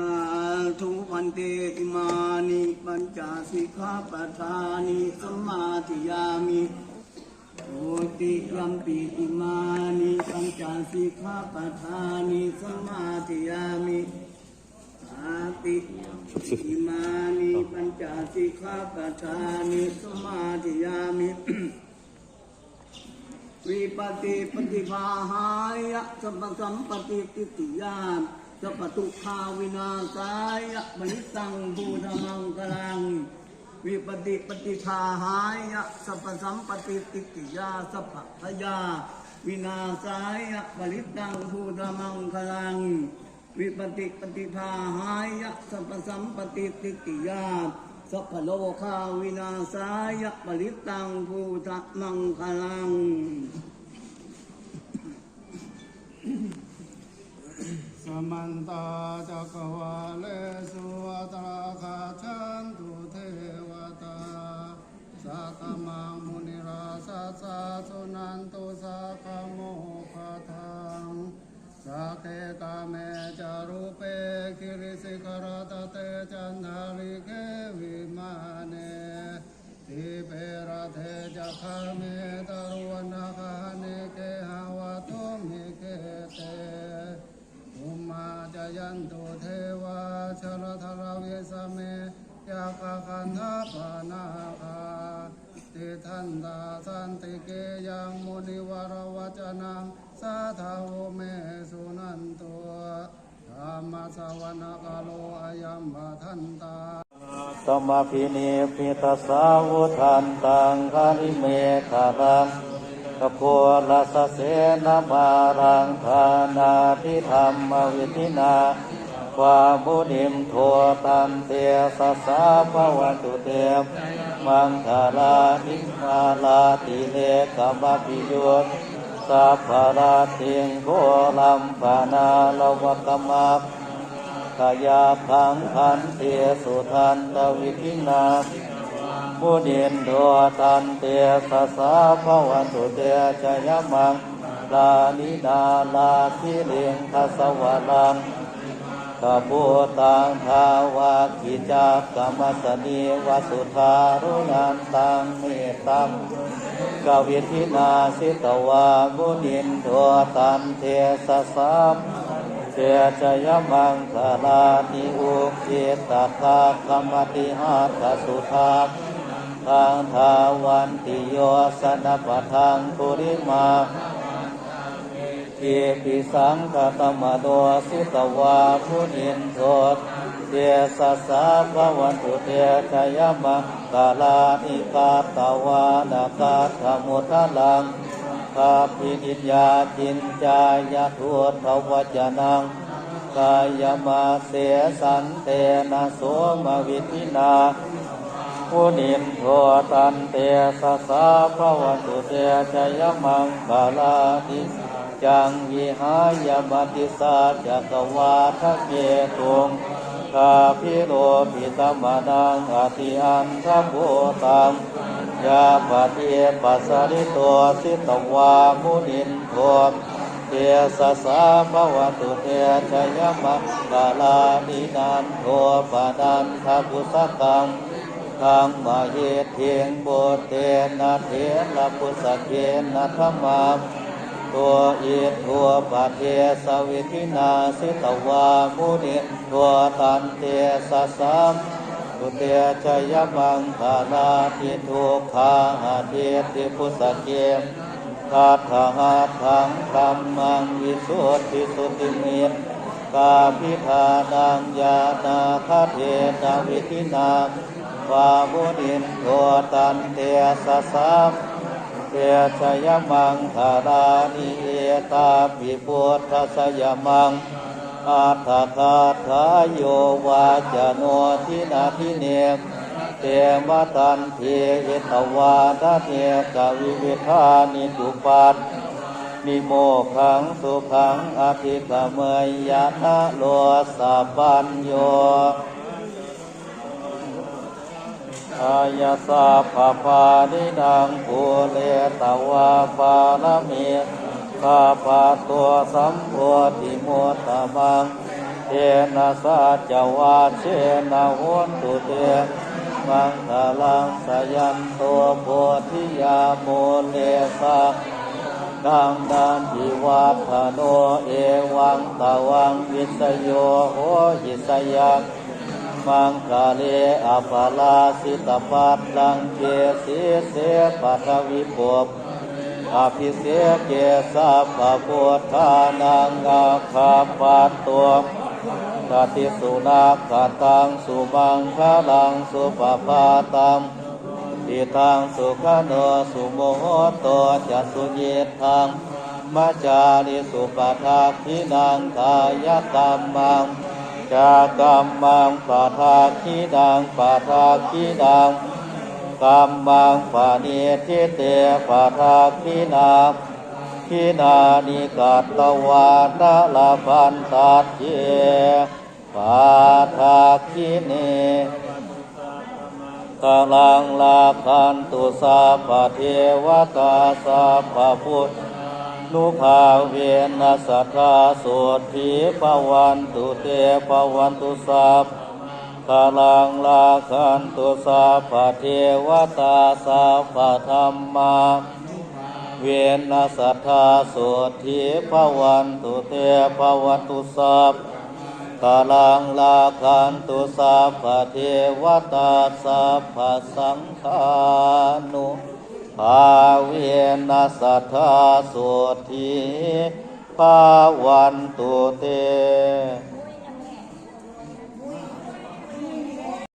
าธุพันเตอิมานิปัญจสิกขาปทานิสัมมาทิยามิโอติยัมปิอิมานิปัญจสิกขาปทานิสัมมาทิยามิอาติอิมานิปัญจสิกขาปทานิสัมมาทิยามิวิปติปฏิภาหายะสัมปสัมปติติติยาน สัพพทุกขาวินาศายะมนิตังบูธมังกลัง วิปติปฏิภาหายะสัพสัมปติติติยาสัพพพยา วินาศายะมนิตังบูธมังกลัง วิปติปฏิภาหายะสัพสัมปติติติยาสัพโลกาวินาศายะปริตังภูตมังคลัง สมันตาจักวาเลสุอัตราคาชันตุเทวตาสัตมังมุนิราสัสสะสุนันตุสักขโมคทังสักเกกาเมจารุเปกิริสิกรตเตจันทาริเกวิมาเนทิเประเทจักขเมตร ยันตุเทวาชลธรเวสเมยาคาคันธปานาคาติทันตาสันติเกยังมุนิวรวจนังสาธาวเมสุนันตัวธรรมสวนกาโลอายัมบาทันตาตมพินิพิตาสาวุทันตังคาริเมฆารัง กโพลัสเสนมารังธานาทิธรรมวิธินาความุนิมโทตันเตสสสะภวันตุเตมังคาลานิมาลาติเลกมปิโยสัพพาราติงโกลัมปานาลวกมัปกายาพังพันเตสุทันตวิธินา มุนินโดตันเตสสสะภวันตุเตจยมังลานินาลาคิเลงทัสวะลังกบูตังทาวากิจักกรรมสนีวสุธารุนันตังเมตตังกวิธินาสิตวามุนินโดตันเตสสสะเสียจยมังคลานิอุกิตตคาคมติหัตสุทา ทางทาวันติโยสนปะทังปุริมาเกปิสังคตมโดสิตวาพุนินโทเตสัสสะภวันตุเตชยมังกาลานิกาตวานากาธมุทลังข้าพินิจยาจินจายาทุทวจนังกายมาเสสันเตนะโสมวิธินา ผู้นิมโทตันเตสะสาภวัตุเตชยมังกาลานิจังวิหายมติสาจักวาทะเกตุงกาพิโรปิตมนังอธิอันทโพตังยาปฏิปัสสริตัวสิตวามุนินโทเทสสะภวตุเทชยมะกาลานินานโทปานันทกุสกัง ทังมาเหตุเทียงโบเตนะเทนะพุสเกนะธรรมาตัวอิทัวปะเทสวิธินาสิตวามุนิตัวตันเตสสสะตุเตชยมังคานาทิทุกขาหาเทติพุสเกมคาถาหาทังธรรมังวิสุทธิสุติเมตกาพิธานังยานาคาเทนาวิธินา วาบุนินโทตันเตสะสะเตชยมังคารานิเอตาปิพุทธสยมังอาทาคาทายโยวาจโนทินาทิเนเตมตันเทเอตวาทะเทกวิเวทานิจุปัตนิโมขังสุขังอภิกเมยยะนะโลสัปัญโย อายาสาภาปานิดังภูเลตวาปาลเมข้าพาตัวสัมโพธิโมตตมังเทนะสัจวาเชนะโหนตุเตมังคลังสยันตัวโพธิยาโมเลสะดังดันจิวัฒโนเอวังตะวังวิสโยโหหิสยัก มังคาเลอภาลาสิตปัตตังเกสีเสปัทวิปบอภิเสกเกสัพพะพุทธานังอาคาปัตตัวกติสุนาคตังสุบังคลังสุปปาตังทิตังสุขโนสุโมโหโตจัสุเยทังมัจจาริสุปทาคินังกายกรรมัง จากรรมังปทาคิดังปทาคิดังกรรมังปานิทิเตปทาคินาคินานิกัตตวานาลาพันตัดเยปาทาคิเนกลังลาคันตุสาปเทวตาสาปพุทธ นุภาเวนัสทธาสุทีปวันตุเตปวันตุสาปกาลังลาคันตุสาปะเทวตาสาปะธรรมาเวนัสทธาสุทีปวันตุเตปวันตุสาปกาลังลาคันตุสัพพเทวตาสัพพสังฆานุ ภาเวนัสธาสุทีภาวันตุเต